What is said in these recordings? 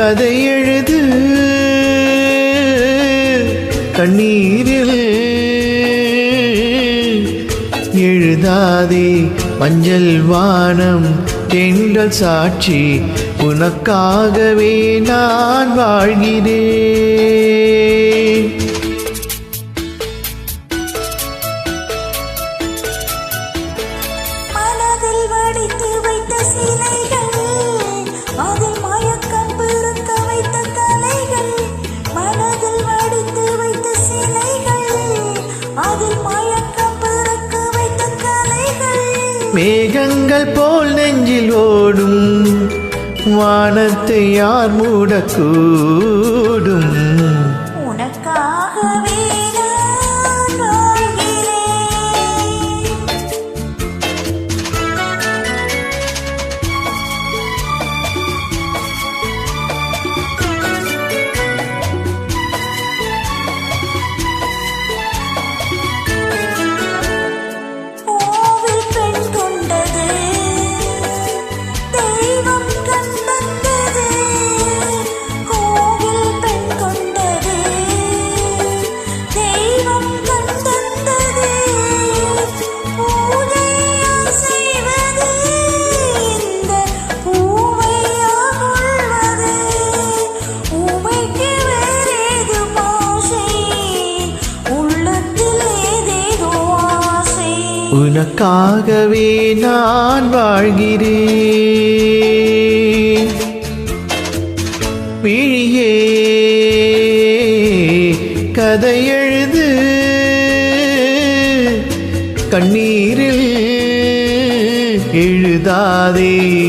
கதை எழுது. கண்ணீரில் எழுதாதே மஞ்சள் வானம் தென்றல் சாட்சி. உனக்காகவே நான் வாழ்கிறேன். மனதில் வடித்து வைத்த சிலைகள் மேகங்கள் போல் நெஞ்சில் ஓடும் வானத்தை யார் மூடக்கூடும்? உனக்காகவே நான் வாழ்கிறேன். விழியே கதை எழுது. கண்ணீரில் எழுதாதே.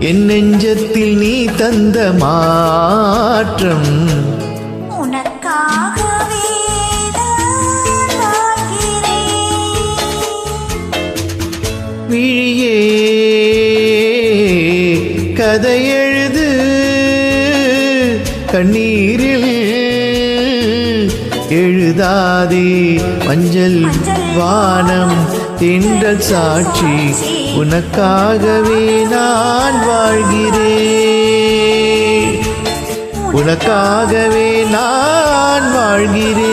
என் நெஞ்சத்தில் நீ தந்த மாற்றம். விழியே கதை எழுது கண்ணீரில் எழுதாதே மஞ்சள் வானம். திண்டல் சாட்சி உனக்காகவே நான் வாழ்கிறேன். உனக்காகவே நான் வாழ்கிறேன்.